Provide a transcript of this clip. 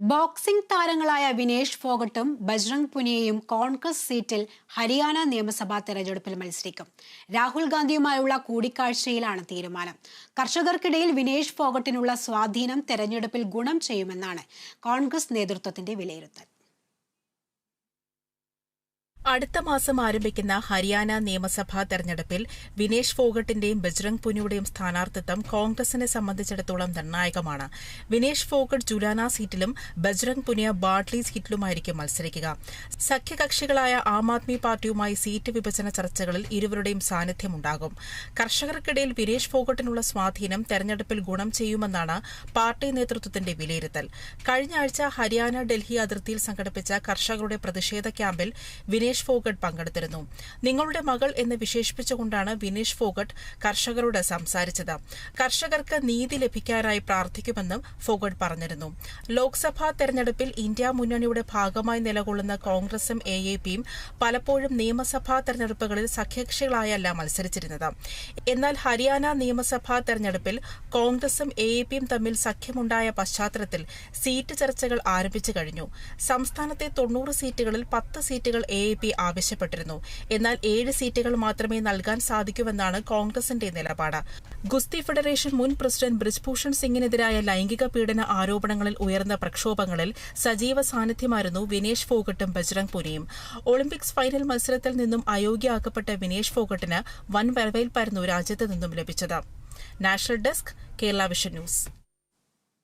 Boxing താരങ്ങളായ വിനേഷ് ഫോഗട്ടും ബജ്രംഗ് പുനിയയും കോൺഗ്രസ് സീറ്റിൽ ഹരിയാന നിയമസഭാ തെരഞ്ഞെടുപ്പിൽ മത്സരിക്കും. രാഹുൽ ഗാന്ധിയുമായുള്ള കൂടിക്കാഴ്ചയിലാണ് തീരുമാനം. കർഷകർക്കിടയിൽ വിനേഷ് ഫോഗട്ടിനുള്ള സ്വാധീനം തെരഞ്ഞെടുപ്പിൽ ഗുണം ചെയ്യുമെന്നാണ് കോൺഗ്രസ് നേതൃത്വത്തിന്റെ വിലയിരുത്തൽ. അടുത്ത മാസം ആരംഭിക്കുന്ന ഹരിയാന നിയമസഭാ തെരഞ്ഞെടുപ്പിൽ വിനേഷ് ഫോഗട്ടിന്റെയും ബജ്രംഗ് പുനിയുടെയും സ്ഥാനാർത്ഥിത്വം കോൺഗ്രസിനെ സംബന്ധിച്ചിടത്തോളം നിർണായകമാണ്. വിനേഷ് ഫോഗട്ട് ജുലാന സീറ്റിലും ബജ്രംഗ് പുനിയ ബാഡ്ലി സീറ്റിലുമായിരിക്കും മത്സരിക്കുക. സഖ്യകക്ഷികളായ ആം ആദ്മി പാർട്ടിയുമായി സീറ്റ് വിഭജന ചർച്ചകളിൽ ഇരുവരുടെയും സാന്നിധ്യമുണ്ടാകും കർഷകർക്കിടയിൽ വിനേഷ് ഫോഗട്ടിനുള്ള സ്വാധീനം തെരഞ്ഞെടുപ്പിൽ ഗുണം ചെയ്യുമെന്നാണ് പാർട്ടി നേതൃത്വത്തിന്റെ വിലയിരുത്തൽ. കഴിഞ്ഞ ആഴ്ച ഹരിയാന ഡൽഹി അതിർത്തിയിൽ സംഘടിപ്പിച്ച കർഷകരുടെ പ്രതിഷേധ ക്യാമ്പിൽ വിനേഷ് ഫോഗട്ട് പങ്കെടുത്തിരുന്നു. നിങ്ങളുടെ മകൾ എന്ന് വിശേഷിപ്പിച്ചുകൊണ്ടാണ് വിനേഷ് ഫോഗട്ട് കർഷകരോട് സംസാരിച്ചത്. കർഷകർക്ക് നീതി ലഭിക്കാനായി പ്രാർത്ഥിക്കുമെന്നും ഫോഗട്ട് പറഞ്ഞിരുന്നു. ലോക്സഭാ തെരഞ്ഞെടുപ്പിൽ ഇന്ത്യ മുന്നണിയുടെ ഭാഗമായി നിലകൊള്ളുന്ന കോൺഗ്രസും എ എ പിയും പലപ്പോഴും നിയമസഭാ തെരഞ്ഞെടുപ്പുകളിൽ സഖ്യകക്ഷികളായല്ല മത്സരിച്ചിരുന്നത്. എന്നാൽ ഹരിയാന നിയമസഭാ തെരഞ്ഞെടുപ്പിൽ കോൺഗ്രസും എ എ പിയും തമ്മിൽ സഖ്യമുണ്ടായ പശ്ചാത്തലത്തിൽ സീറ്റ് ചർച്ചകൾ ആരംഭിച്ചു കഴിഞ്ഞു. സംസ്ഥാനത്തെ തൊണ്ണൂറ് സീറ്റുകളിൽ പത്ത് സീറ്റുകൾ എ എ പി ആവശ്യപ്പെട്ടിരുന്നു. എന്നാൽ ഏഴ് സീറ്റുകൾ മാത്രമേ നൽകാൻ സാധിക്കൂവെന്നാണ് കോൺഗ്രസിന്റെ നിലപാട്. ഗുസ്തി ഫെഡറേഷൻ മുൻ പ്രസിഡന്റ് ബ്രിജ്ഭൂഷൺ സിംഗിനെതിരായ ലൈംഗിക പീഡന ആരോപണങ്ങളിൽ ഉയർന്ന പ്രക്ഷോഭങ്ങളിൽ സജീവ സാന്നിധ്യമായിരുന്നു വിനേഷ് ഫോഗട്ടും ബജ്രംഗ് പുനിയും ഒളിമ്പിക്സ് ഫൈനൽ മത്സരത്തിൽ നിന്നും അയോഗ്യയാക്കപ്പെട്ട വിനേഷ് ഫോഗട്ടിന് വൻ വരവേൽപ്പായിരുന്നു രാജ്യത്ത് നിന്നും ലഭിച്ചത്. National desk Kerala vision news.